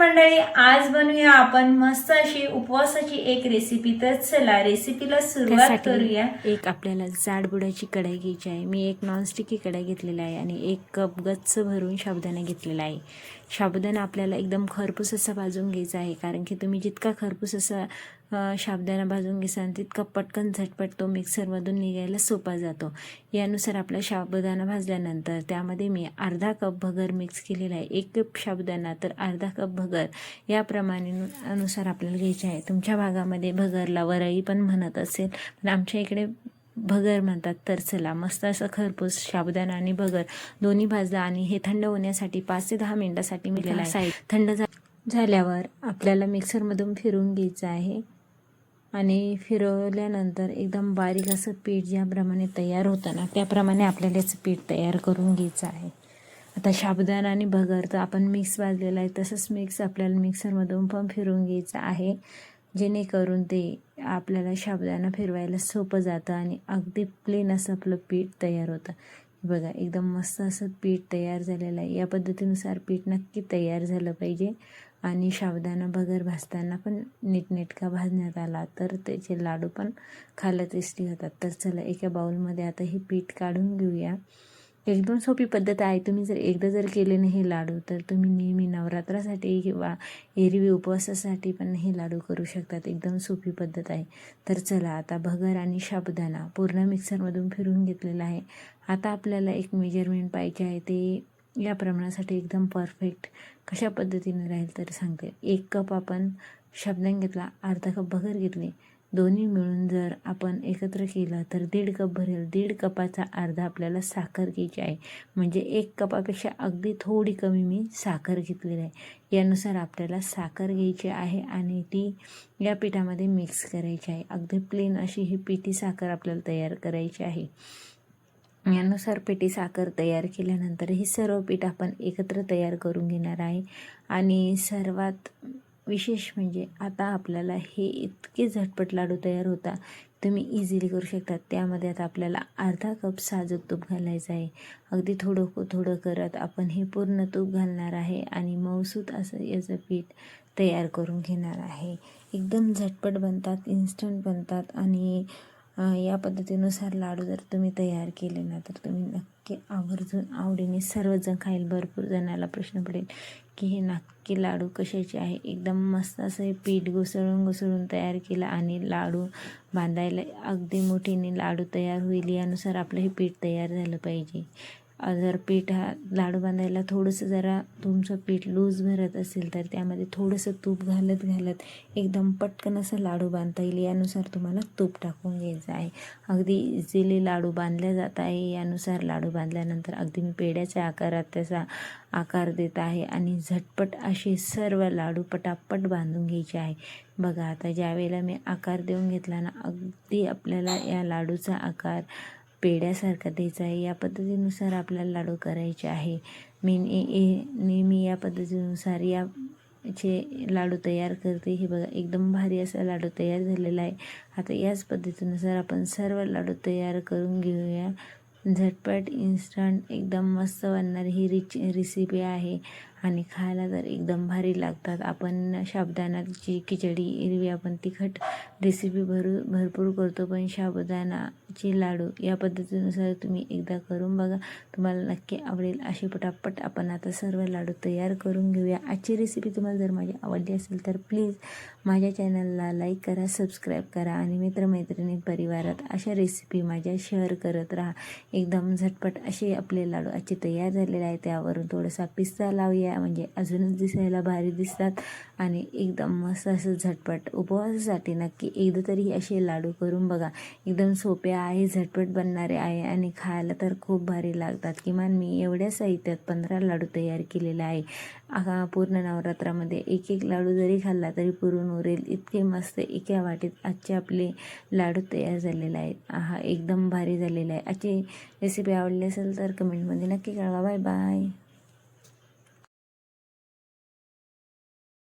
मंडळी आज बनवूया आपण मस्त अशी उपवासाची एक रेसिपी तर चला रेसिपीला सुरुवात करूया. एक आपल्याला जाड बुडाची कढाई घ्यायची आहे. मी एक नॉनस्टिकी कढाई घेतलेला आहे आणि एक कप गच्च भरून साबुदाणा घेतलेला आहे. साबुदाणा आपल्याला एकदम खरपूस असा भाजून घ्यायचा आहे. कारण की तुम्ही जितका खरपूस असा अ, साबुदाणा भाजून घेसान तितका पटकन झटपट तो मिक्सरमधून निघायला सोपा जातो. यानुसार आपला साबुदाणा भाजल्यानंतर त्यामध्ये मी अर्धा कप भगर मिक्स केलेला आहे. एक कप साबुदाणा तर अर्धा कप भगर याप्रमाणे अनुसार आपल्याला घ्यायचे आहे. तुमच्या भागामध्ये भगरला वरई पण म्हणत असेल. पण आमच्या इकडे भगर म्हणतात तर चला मस्त असं खरपूस साबुदाणा आणि भगर. दोन्ही भाजला आणि हे थंड होण्यासाठी पाच ते दहा मिनिटासाठी मी साईड. थंड झाल्यावर आपल्याला मिक्सरमधून फिरून घ्यायचं आहे. आणि फिरवल्यानंतर एकदम बारीक असं पीठ ज्याप्रमाणे तयार होतं ना त्याप्रमाणे आपल्याला याचं पीठ तयार करून घ्यायचं आहे. आता साबुदाणा आणि भगर तर आपण मिक्स भाजलेलं आहे तसंच मिक्स आपल्याला मिक्सरमधून पण फिरून घ्यायचं आहे. जेणेकरून ते आपल्याला साबुदाणा फिरवायला सोपं जातं आणि अगदी प्लेन असं आपलं पीठ तयार होतं. बघा एकदम मस्त असं पीठ तयार झालेलं आहे. या पद्धतीनुसार पीठ नक्की तयार झालं पाहिजे आणि साबुदाणा बगर भाजताना पण नीटनेटका भाजण्यात आला तर त्याचे लाडू पण खायला टेस्टी होतात. तर चला एका बाउलमध्ये आता हे पीठ काढून घेऊया. एकदम सोपी पद्धत आहे. तुम्ही जर एकदा जर केले नाही हे लाडू तर तुम्ही नेहमी नवरात्रासाठी किंवा एरवी उपवासासाठी पण हे लाडू करू शकतात. एकदम सोपी पद्धत आहे. तर चला आता भगर आणि साबुदाणा पूर्ण मिक्सरमधून फिरून घेतलेला आहे. आता आपल्याला एक मेजरमेंट पाहिजे आहे. ते या प्रमाणासाठी एकदम परफेक्ट कशा पद्धतीने राहील तर सांगते. एक कप आपण साबुदाणा घेतला अर्धा कप भगर घेतली. दोन्ही मिळून जर आपण एकत्र केलं तर दीड कप भरेल. दीड कपाचा अर्धा आपल्याला साखर घ्यायची आहे. म्हणजे एक कपापेक्षा अगदी थोडी कमी मी साखर घेतलेली आहे. यानुसार आपल्याला साखर घ्यायची आहे आणि ती या पिठामध्ये मिक्स करायची आहे. अगदी प्लेन अशी ही पिठी साखर आपल्याला तयार करायची आहे. यानुसार पिठी साखर तयार केल्यानंतर हे सर्व पीठ आपण एकत्र तयार करून घेणार आहे. आणि सर्वात विशेष म्हणजे आता आपल्याला हे इतके झटपट लाडू तयार होता तुम्ही इझिली करू शकता. त्यामध्ये आता आपल्याला अर्धा कप साजूक तूप घालायचं आहे. अगदी थोडं थोडं करत आपण हे पूर्ण तूप घालणार आहे आणि मऊसूत असं याचं पीठ तयार करून घेणार आहे. एकदम झटपट बनतात इन्स्टंट बनतात आणि या पद्धतीनुसार लाडू जर तुम्ही तयार केले ना तर तुम्ही नक्की आवर्जून आवडीने सर्वजण खाईल. भरपूर जणाला प्रश्न पडेल की हे नक्की लाडू कशाचे आहे? एकदम मस्त असं हे पीठ घुसळून घुसळून तयार केलं आणि लाडू बांधायला अगदी मोठीने लाडू तयार होईल. यानुसार आपलं हे पीठ तयार झालं पाहिजे. जर पीठ हा लाडू बांधायला थोडंसं जरा तुमचं पीठ लूज भरत असेल तर त्यामध्ये थोडंसं तूप घालत घालत एकदम पटकन असं लाडू बांधता येईल. यानुसार तुम्हाला तूप टाकून घ्यायचं आहे. अगदी इझिली लाडू बांधल्या जात आहे. यानुसार लाडू बांधल्यानंतर अगदी मी पेढ्याच्या आकारात त्याचा आकार देत आहे आणि झटपट असे सर्व लाडू पटापट बांधून घ्यायचे आहे. बघा आता ज्यावेळेला मी आकार देऊन घेतला ना अगदी आपल्याला या लाडूचा आकार पेड्यासारखा द्यायचा आहे. या पद्धतीनुसार आपल्याला लाडू करायचे आहे. मी ने- ए- नेहमी या पद्धतीनुसार या चे लाडू तयार करते. हे बघा एकदम भारी असा लाडू तयार झालेला आहे. आता याच पद्धतीनुसार आपण सर्व लाडू तयार करून घेऊया. झटपट इन्स्टंट एकदम मस्त बनणारी ही रिच रेसिपी आहे. आणि खायला तर एकदम भारी लागतात आपण साबुदाणाची खिचडी एरवी आपण तिखट रेसिपी भरू भरपूर करतो पण साबुदाणाचे लाडू या पद्धतीनुसार तुम्ही एकदा करून बघा. तुम्हाला नक्की आवडेल असे पटापट आपण आता सर्व लाडू तयार करून घेऊया. आजची रेसिपी तुम्हाला जर माझी आवडली असेल तर प्लीज माझ्या चॅनलला लाईक करा सबस्क्राईब करा आणि मित्रमैत्रिणी परिवारात अशा रेसिपी माझ्या शेअर करत राहा. एकदम झटपट असे आपले लाडू आजचे तयार झालेले आहे त्यावरून थोडासा पिस्ता लावूया. म्हणजे अजूनच दिसायला भारी दिसतात. आणि एकदम मस्त असं झटपट उपवासासाठी नक्की एकदा तरी असे लाडू करून बघा. एकदम सोपे आहे झटपट बनणारे आहे आणि खायला तर खूप भारी लागतात. किमान मी एवढ्या साहित्यात पंधरा लाडू तयार केलेले आहे. पूर्ण नवरात्रामध्ये एक एक लाडू जरी खाल्ला तरी पुरून उरेल. इतके मस्त एका वाटीत आजचे आपले लाडू तयार झालेले आहेत. हा एकदम भारी झालेला आहे. आजची रेसिपी आवडली असेल तर कमेंटमध्ये नक्की कळवा. Bye bye